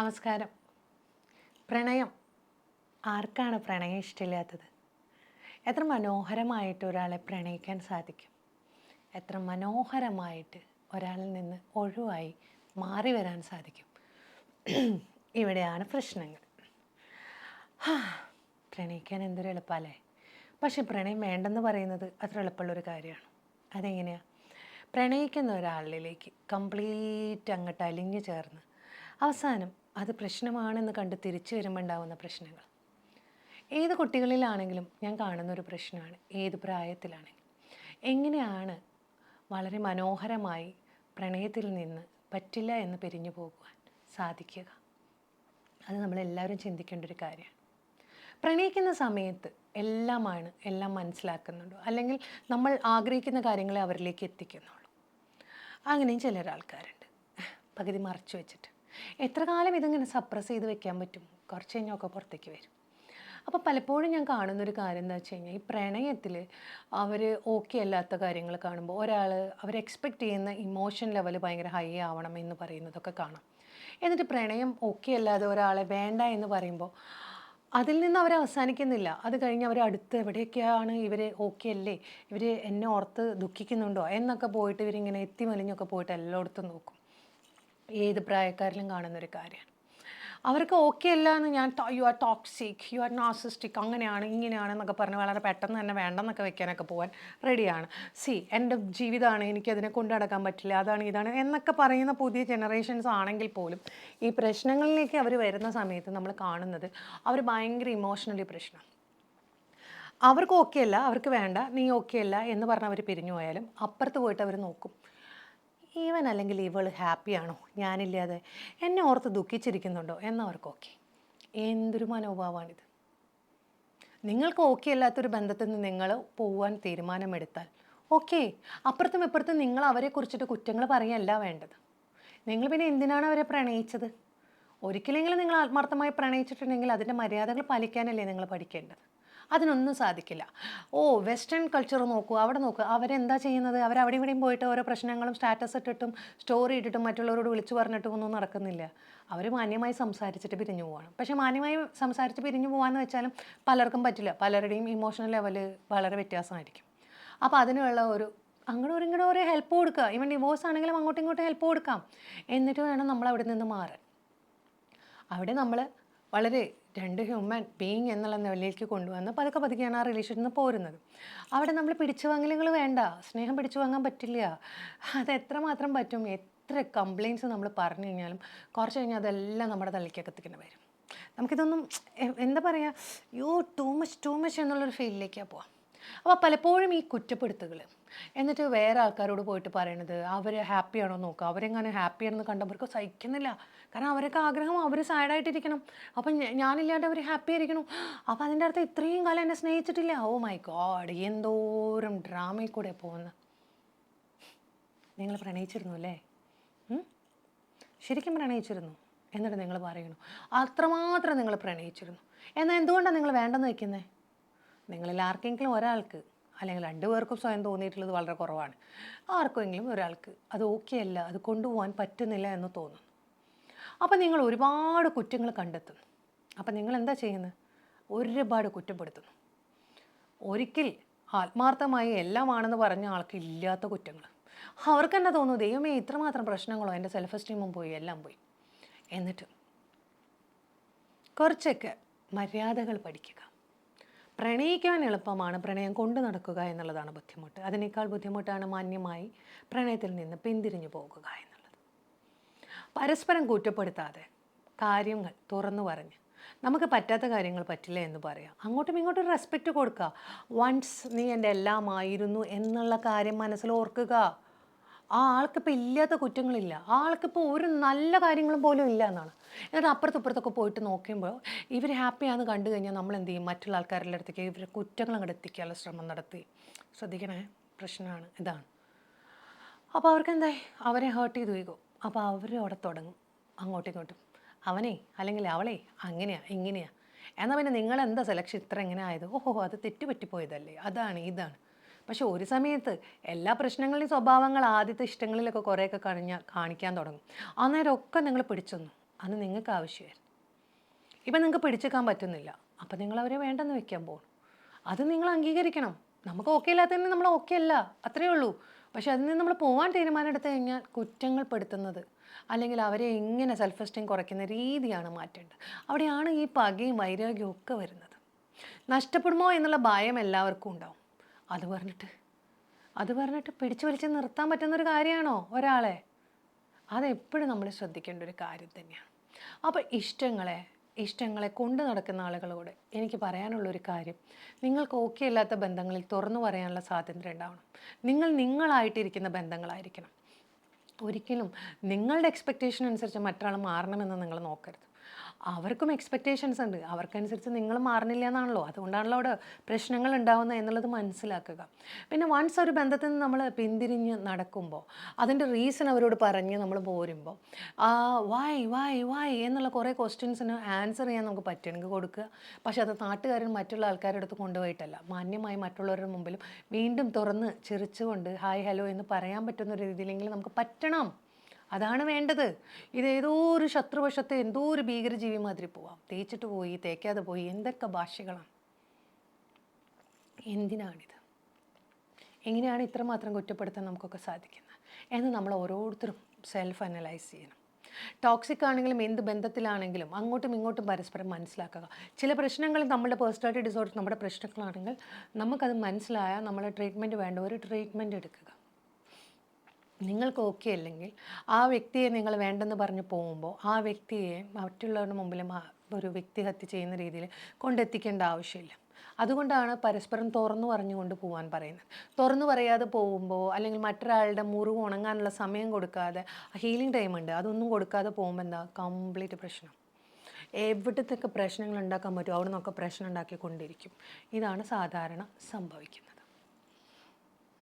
നമസ്കാരം. പ്രണയം. ആർക്കാണ് പ്രണയം ഇഷ്ടമില്ലാത്തത്? എത്ര മനോഹരമായിട്ട് ഒരാളെ പ്രണയിക്കാൻ സാധിക്കും. എത്ര മനോഹരമായിട്ട് ഒരാളിൽ നിന്ന് ഒഴിവായി മാറി വരാൻ സാധിക്കും. ഇവിടെയാണ് പ്രശ്നങ്ങൾ. പ്രണയിക്കാൻ എന്തൊരു എളുപ്പമല്ലേ? പക്ഷേ പ്രണയം വേണ്ടെന്ന് പറയുന്നത് അത്ര എളുപ്പമുള്ളൊരു കാര്യമാണ്. അതെങ്ങനെയാണ് പ്രണയിക്കുന്ന ഒരാളിലേക്ക് കംപ്ലീറ്റ് അങ്ങോട്ട് അലിഞ്ഞു ചേർന്ന് അവസാനം അത് പ്രശ്നമാണെന്ന് കണ്ട് തിരിച്ചു വരുമ്പോൾ ഉണ്ടാകുന്ന പ്രശ്നങ്ങൾ. ഏത് കുട്ടികളിലാണെങ്കിലും ഞാൻ കാണുന്ന ഒരു പ്രശ്നമാണ്. ഏത് പ്രായത്തിലാണെങ്കിലും. എങ്ങനെയാണ് വളരെ മനോഹരമായി പ്രണയത്തിൽ നിന്ന് പറ്റില്ല എന്ന് പിരിഞ്ഞു പോകുവാൻ സാധിക്കുക? അത് നമ്മളെല്ലാവരും ചിന്തിക്കേണ്ട ഒരു കാര്യമാണ്. പ്രണയിക്കുന്ന സമയത്ത് എല്ലാമാണ് എല്ലാം മനസ്സിലാക്കുന്നുണ്ടോ. അല്ലെങ്കിൽ നമ്മൾ ആഗ്രഹിക്കുന്ന കാര്യങ്ങളെ അവരിലേക്ക് എത്തിക്കുന്നുള്ളൂ. അങ്ങനെയും ചിലർ ആൾക്കാരുണ്ട് പകുതി മറച്ചു വെച്ചിട്ട്. എത്ര കാലം ഇതിങ്ങനെ സപ്രസ് ചെയ്ത് വെക്കാൻ പറ്റും? കുറച്ച് കഴിഞ്ഞൊക്കെ പുറത്തേക്ക് വരും. അപ്പോൾ പലപ്പോഴും ഞാൻ കാണുന്നൊരു കാര്യം എന്താ വെച്ച് കഴിഞ്ഞാൽ ഈ പ്രണയത്തിൽ അവർ ഓക്കെ അല്ലാത്ത കാര്യങ്ങൾ കാണുമ്പോൾ ഒരാൾ അവർ എക്സ്പെക്റ്റ് ചെയ്യുന്ന ഇമോഷൻ ലെവൽ ഭയങ്കര ഹൈ ആവണം എന്ന് പറയുന്നതൊക്കെ കാണാം. എന്നിട്ട് പ്രണയം ഓക്കെ അല്ലാതെ ഒരാളെ വേണ്ട എന്ന് പറയുമ്പോൾ അതിൽ നിന്ന് അവർ അവസാനിക്കുന്നില്ല. അത് കഴിഞ്ഞ് അവർ അടുത്ത് എവിടെയൊക്കെയാണ് ഇവർ ഓക്കെ അല്ലേ? ഇവർ എന്നെ ഓർത്ത് ദുഃഖിക്കുന്നുണ്ടോ? എന്നൊക്കെ പോയിട്ട് ഇവരിങ്ങനെ എത്തിമലിഞ്ഞൊക്കെ പോയിട്ട് എല്ലായിടത്തും നോക്കും. ഏത് പ്രായക്കാരിലും കാണുന്നൊരു കാര്യമാണ്. അവർക്ക് ഓക്കെ അല്ല എന്ന് ഞാൻ you are toxic you are narcissistic അങ്ങനെയാണ് ഇങ്ങനെയാണ് എന്നൊക്കെ പറഞ്ഞ് വളരെ പെട്ടെന്ന് തന്നെ വേണ്ടെന്നൊക്കെ വെക്കാനൊക്കെ പോകാൻ റെഡിയാണ് സി എന്റെ ജീവിതമാണ് എനിക്കതിനെ കൊണ്ടു നടക്കാൻ പറ്റില്ല അതാണ് ഇതാണ് എന്നൊക്കെ പറയുന്ന പുതിയ ജനറേഷൻസ് ആണെങ്കിൽ പോലും ഈ പ്രശ്നങ്ങളിലേക്ക് അവർ വരുന്ന സമയത്ത് നമ്മൾ കാണുന്നത് അവർ ഭയങ്കര ഇമോഷണലി പ്രശ്നം. അവർക്ക് ഓക്കെ അല്ല അവർക്ക് വേണ്ട നീ ഓക്കെ അല്ല എന്ന് പറഞ്ഞ് അവർ പിരിഞ്ഞു പോയാലും അപ്പുറത്ത് പോയിട്ട് അവർ നോക്കും. ഈവൻ അല്ലെങ്കിൽ ഇവൾ ഹാപ്പിയാണോ? ഞാനില്ലാതെ എന്നെ ഓർത്ത് ദുഃഖിച്ചിരിക്കുന്നുണ്ടോ? എന്നവർക്കൊക്കെ. എന്തൊരു മനോഭാവമാണിത് നിങ്ങൾക്ക് ഓക്കെ അല്ലാത്തൊരു ബന്ധത്തിൽ നിന്ന് നിങ്ങൾ പോവാൻ തീരുമാനമെടുത്താൽ ഓക്കെ അപ്പുറത്തും ഇപ്പുറത്തും നിങ്ങൾ അവരെ കുറിച്ചിട്ട് കുറ്റങ്ങൾ പറയല്ല വേണ്ടത്. നിങ്ങൾ പിന്നെ എന്തിനാണ് അവരെ പ്രണയിച്ചത്? ഒരിക്കലെങ്കിലും നിങ്ങൾ ആത്മാർത്ഥമായി പ്രണയിച്ചിട്ടുണ്ടെങ്കിൽ അതിന്റെ മര്യാദകൾ പാലിക്കാനല്ലേ നിങ്ങൾ പഠിക്കേണ്ടത്. അതിനൊന്നും സാധിക്കില്ല. ഓ വെസ്റ്റേൺ കൾച്ചർ നോക്കൂ അവിടെ നോക്കൂ. അവരെന്താ ചെയ്യുന്നത്? അവർ അവിടെ ഇവിടെയും പോയിട്ട് ഓരോ പ്രശ്നങ്ങളും സ്റ്റാറ്റസ് ഇട്ടിട്ടും സ്റ്റോറി ഇട്ടിട്ടും മറ്റുള്ളവരോട് വിളിച്ചു പറഞ്ഞിട്ടും ഒന്നും നടക്കുന്നില്ല. അവർ മാന്യമായി സംസാരിച്ചിട്ട് പിരിഞ്ഞു പോവാണ്. പക്ഷേ മാന്യമായി സംസാരിച്ച് പിരിഞ്ഞു പോകാന്ന് വെച്ചാലും പലർക്കും പറ്റില്ല. പലരുടെയും ഇമോഷണൽ ലെവൽ വളരെ വ്യത്യാസമായിരിക്കും. അപ്പോൾ അതിനുള്ള ഒരു അങ്ങോട്ടും ഒരു ഇങ്ങോട്ടും ഒരു ഹെൽപ്പ് കൊടുക്കുക. ഇവൻ ഡിവോഴ്സ് ആണെങ്കിലും അങ്ങോട്ടും ഇങ്ങോട്ടും ഹെൽപ്പ് കൊടുക്കാം. എന്നിട്ട് വേണം നമ്മൾ അവിടെ നിന്ന് മാറാൻ. അവിടെ നമ്മൾ വളരെ രണ്ട് ഹ്യൂമൻ ബീയിങ് എന്നുള്ള നിലയിലേക്ക് കൊണ്ടുവന്ന് പതുക്കെ പതുക്കെയാണ് ആ റിലേഷനിൽ നിന്ന് പോരുന്നത്. അവിടെ നമ്മൾ പിടിച്ചു വാങ്ങലുകൾ വേണ്ട സ്നേഹം പിടിച്ചു വാങ്ങാൻ പറ്റില്ല. അത് എത്രമാത്രം പറ്റും? എത്ര കംപ്ലയിൻസ് നമ്മൾ പറഞ്ഞു കഴിഞ്ഞാലും കുറച്ച് കഴിഞ്ഞാൽ അതെല്ലാം നമ്മുടെ തള്ളിക്കകത്തേക്ക് വരും. നമുക്കിതൊന്നും എന്താ പറയുക യോ ടൂ മച്ച് ടൂ മച്ച് എന്നുള്ളൊരു ഫീലിലേക്കാണ് പോവാം. അപ്പോൾ പലപ്പോഴും ഈ കുറ്റപ്പെടുത്തുകൾ എന്നിട്ട് വേറെ ആൾക്കാരോട് പോയിട്ട് പറയണത് അവർ ഹാപ്പിയാണോ നോക്കുക അവരെങ്ങനെ ഹാപ്പിയാണെന്ന് കണ്ടവർക്ക് സഹിക്കുന്നില്ല. കാരണം അവരൊക്കെ ആഗ്രഹം അവർ സാഡായിട്ടിരിക്കണം അപ്പം ഞാനില്ലാണ്ട് അവർ ഹാപ്പി ആയിരിക്കണം. അപ്പം അതിന്റെ അർത്ഥം ഇത്രയും കാലം എന്നെ സ്നേഹിച്ചിട്ടില്ല. ഓ മൈ ഗോഡ് എന്തോരം ഡ്രാമയിൽ കൂടെ പോകുന്ന. നിങ്ങൾ പ്രണയിച്ചിരുന്നു അല്ലേ? ശരിക്കും പ്രണയിച്ചിരുന്നു എന്നിട്ട് നിങ്ങൾ പറയണു അത്രമാത്രം നിങ്ങൾ പ്രണയിച്ചിരുന്നു. എന്നാൽ എന്തുകൊണ്ടാണ് നിങ്ങൾ വേണ്ടെന്ന് വയ്ക്കുന്നത് നിങ്ങളിൽ ആർക്കെങ്കിലും ഒരാൾക്ക് അല്ലെങ്കിൽ രണ്ടുപേർക്കും സ്വയം തോന്നിയിട്ടുള്ളത് വളരെ കുറവാണ്. ആർക്കെങ്കിലും ഒരാൾക്ക് അത് ഓക്കെ അല്ല അത് കൊണ്ടുപോകാൻ പറ്റുന്നില്ല എന്ന് തോന്നുന്നു. അപ്പോൾ നിങ്ങൾ ഒരുപാട് കുറ്റങ്ങൾ കണ്ടെത്തുന്നു. അപ്പം നിങ്ങൾ എന്താ ചെയ്യുന്നത്? ഒരുപാട് കുറ്റപ്പെടുത്തുന്നു. ഒരിക്കൽ ആത്മാർത്ഥമായി എല്ലാമാണെന്ന് പറഞ്ഞ ആൾക്ക് ഇല്ലാത്ത കുറ്റങ്ങൾ. അവർക്ക് തന്നെ തോന്നുന്നു? ദൈവമേ ഇത്രമാത്രം പ്രശ്നങ്ങളോ എന്റെ സെൽഫ് എസ്റ്റീമും പോയി എല്ലാം പോയി. എന്നിട്ട് കുറച്ചൊക്കെ മര്യാദകൾ പഠിക്കുക. പ്രണയിക്കാൻ എളുപ്പമാണ് പ്രണയം കൊണ്ടു നടക്കുക എന്നുള്ളതാണ് ബുദ്ധിമുട്ട്. അതിനേക്കാൾ ബുദ്ധിമുട്ടാണ് മാന്യമായി പ്രണയത്തിൽ നിന്ന് പിന്തിരിഞ്ഞു പോകുക എന്നുള്ളത്. പരസ്പരം കുറ്റപ്പെടുത്താതെ കാര്യങ്ങൾ തുറന്നു പറഞ്ഞ് നമുക്ക് പറ്റാത്ത കാര്യങ്ങൾ പറ്റില്ല എന്ന് പറയാം. അങ്ങോട്ടും ഇങ്ങോട്ടും റെസ്പെക്റ്റ് കൊടുക്കുക. വൺസ് നീ എന്റെ എല്ലാമായിരുന്നു എന്നുള്ള കാര്യം മനസ്സിൽ ഓർക്കുക. ആ ആൾക്കിപ്പോൾ ഇല്ലാത്ത കുറ്റങ്ങളില്ല. ആൾക്കിപ്പോൾ ഒരു നല്ല കാര്യങ്ങളും പോലും ഇല്ല എന്നാണ്. എന്നിട്ട് അപ്പുറത്തും ഇപ്പുറത്തൊക്കെ പോയിട്ട് നോക്കുമ്പോൾ ഇവർ ഹാപ്പിയാണെന്ന് കണ്ടു കഴിഞ്ഞാൽ നമ്മൾ എന്ത് ചെയ്യും? മറ്റുള്ള ആൾക്കാരുടെ അടുത്തേക്ക് ഇവരെ കുറ്റങ്ങൾ അങ്ങോട്ട് എത്തിക്കാനുള്ള ശ്രമം നടത്തി. ശ്രദ്ധിക്കണേ പ്രശ്നമാണ് ഇതാണ്. അപ്പോൾ അവർക്ക് എന്തായി? അവരെ ഹേർട്ട് ചെയ്ത് പോയിക്കോ. അപ്പോൾ അവരോടെ തുടങ്ങും. അങ്ങോട്ടും ഇങ്ങോട്ടും. അവനെ അല്ലെങ്കിൽ അവളെ അങ്ങനെയാ ഇങ്ങനെയാ. എന്നാൽ പിന്നെ നിങ്ങൾ എന്താ സെലക്ഷൻ ഇത്ര എങ്ങനെ ആയത്? ഓഹോ അത് തെറ്റുപറ്റിപ്പോയതല്ലേ? അതാണ് ഇതാണ്. പക്ഷെ ഒരു സമയത്ത് എല്ലാ പ്രശ്നങ്ങളുടെയും സ്വഭാവങ്ങൾ ആദ്യത്തെ ഇഷ്ടങ്ങളിലൊക്കെ കുറേയൊക്കെ കഴിഞ്ഞാൽ കാണിക്കാൻ തുടങ്ങും. അന്നേരം ഒക്കെ നിങ്ങൾ പിടിച്ചൊന്നു. അന്ന് നിങ്ങൾക്ക് ആവശ്യമായിരുന്നു. ഇപ്പം നിങ്ങൾക്ക് പിടിച്ചേക്കാൻ പറ്റുന്നില്ല. അപ്പം നിങ്ങൾ അവരെ വേണ്ടെന്ന് വെക്കാൻ പോകും അത് നിങ്ങൾ അംഗീകരിക്കണം. നമുക്ക് ഓക്കെ ഇല്ലാത്തതിന് നമ്മൾ ഓക്കെ അല്ല. അത്രയേ ഉള്ളൂ. പക്ഷെ അതിൽ നിന്ന് നമ്മൾ പോകാൻ തീരുമാനം എടുത്തു കഴിഞ്ഞാൽ കുറ്റങ്ങൾ പെടുത്തുന്നത് അല്ലെങ്കിൽ അവരെ എങ്ങനെ സെൽഫ് എസ്റ്റീം കുറയ്ക്കുന്ന രീതിയാണ് മാറ്റേണ്ടത്. അവിടെയാണ് ഈ പകയും വൈരാഗ്യവും ഒക്കെ വരുന്നത്. നഷ്ടപ്പെടുമോ എന്നുള്ള ഭയം എല്ലാവർക്കും ഉണ്ടാവും. അത് പറഞ്ഞിട്ട്. അത് പറഞ്ഞിട്ട് പിടിച്ചു വലിച്ച് നിർത്താൻ പറ്റുന്നൊരു കാര്യമാണോ ഒരാളെ? അതെപ്പോഴും നമ്മൾ ശ്രദ്ധിക്കേണ്ട ഒരു കാര്യം തന്നെയാണ്. അപ്പോൾ ഇഷ്ടങ്ങളെ ഇഷ്ടങ്ങളെ കൊണ്ടു നടക്കുന്ന ആളുകളോട് എനിക്ക് പറയാനുള്ളൊരു കാര്യം. നിങ്ങൾക്ക് ഓക്കെ അല്ലാത്ത ബന്ധങ്ങളിൽ തുറന്നു പറയാനുള്ള സ്വാതന്ത്ര്യം ഉണ്ടാവണം. നിങ്ങൾ നിങ്ങളായിട്ടിരിക്കുന്ന ബന്ധങ്ങളായിരിക്കണം. ഒരിക്കലും നിങ്ങളുടെ എക്സ്പെക്റ്റേഷൻ അനുസരിച്ച് മറ്റൊരാൾ മാറണമെന്ന് നിങ്ങൾ നോക്കരുത്. അവർക്കും എക്സ്പെക്റ്റേഷൻസ് ഉണ്ട്. അവർക്കനുസരിച്ച് നിങ്ങൾ മാറുന്നില്ല എന്നാണല്ലോ അതുകൊണ്ടാണല്ലോ അവിടെ പ്രശ്നങ്ങൾ ഉണ്ടാവുന്നത് എന്നുള്ളത് മനസ്സിലാക്കുക. പിന്നെ വൺസ് ഒരു ബന്ധത്തിൽ നിന്ന് നമ്മൾ പിന്തിരിഞ്ഞ് നടക്കുമ്പോൾ അതിന്റെ റീസൺ അവരോട് പറഞ്ഞ് നമ്മൾ പോരുമ്പോൾ വായ് വായ് വായ് എന്നുള്ള കുറേ ക്വസ്റ്റ്യൻസിന് ആൻസർ ചെയ്യാൻ നമുക്ക് പറ്റുമെങ്കിൽ കൊടുക്കുക. പക്ഷേ അത് നാട്ടുകാരൻ മറ്റുള്ള ആൾക്കാരുടെ അടുത്ത് കൊണ്ടുപോയിട്ടല്ല. മാന്യമായി മറ്റുള്ളവരുടെ മുമ്പിലും വീണ്ടും തുറന്ന് ചിരിച്ചുകൊണ്ട് ഹായ് ഹലോ എന്ന് പറയാൻ പറ്റുന്ന ഒരു രീതിയിലെങ്കിലും നമുക്ക് പറ്റണം. അതാണ് വേണ്ടത്. ഇത് ഏതോ ഒരു ശത്രുവശത്തെ എന്തോ ഒരു ഭീകരജീവി മാതിരി പോവാം. തേച്ചിട്ട് പോയി തേക്കാതെ പോയി എന്തൊക്കെ ഭാഷകളാണ് എന്തിനാണിത്? എങ്ങനെയാണ് ഇത്രമാത്രം കുറ്റപ്പെടുത്താൻ നമുക്കൊക്കെ സാധിക്കുന്നത്? എന്ന് നമ്മൾ ഓരോരുത്തരും സെൽഫ് അനലൈസ് ചെയ്യണം. ടോക്സിക് ആണെങ്കിലും എന്ത് ബന്ധത്തിലാണെങ്കിലും അങ്ങോട്ടും ഇങ്ങോട്ടും പരസ്പരം മനസ്സിലാക്കുക. ചില പ്രശ്നങ്ങൾ നമ്മുടെ പേഴ്സണാലിറ്റി ഡിസോർഡർ നമ്മുടെ പ്രശ്നങ്ങളാണെങ്കിൽ നമുക്കത് മനസ്സിലായാൽ നമ്മൾ ട്രീറ്റ്മെന്റ് വേണ്ട. ഒരു ട്രീറ്റ്മെന്റ് എടുക്കുക. നിങ്ങൾക്ക് ഓക്കെ അല്ലെങ്കിൽ ആ വ്യക്തിയെ നിങ്ങൾ വേണ്ടെന്ന് പറഞ്ഞ് പോകുമ്പോൾ ആ വ്യക്തിയെ മറ്റുള്ളവരുടെ മുമ്പിലും ഒരു വ്യക്തി ഹത്യ ചെയ്യുന്ന രീതിയിൽ കൊണ്ടെത്തിക്കേണ്ട ആവശ്യമില്ല. അതുകൊണ്ടാണ് പരസ്പരം തുറന്നു പറഞ്ഞുകൊണ്ട് പോകാൻ പറയുന്നത്. തുറന്നു പറയാതെ പോകുമ്പോൾ അല്ലെങ്കിൽ മറ്റൊരാളുടെ മുറിവ് ഉണങ്ങാനുള്ള സമയം കൊടുക്കാതെ ഹീലിംഗ് ടൈം ഉണ്ട് അതൊന്നും കൊടുക്കാതെ പോകുമ്പോൾ എന്താ? കംപ്ലീറ്റ് പ്രശ്നം. എവിടത്തൊക്കെ പ്രശ്നങ്ങൾ ഉണ്ടാക്കാൻ പറ്റുമോ? അവിടെ നിന്നൊക്കെ പ്രശ്നം ഉണ്ടാക്കിക്കൊണ്ടിരിക്കും. ഇതാണ് സാധാരണ സംഭവിക്കുന്നത്.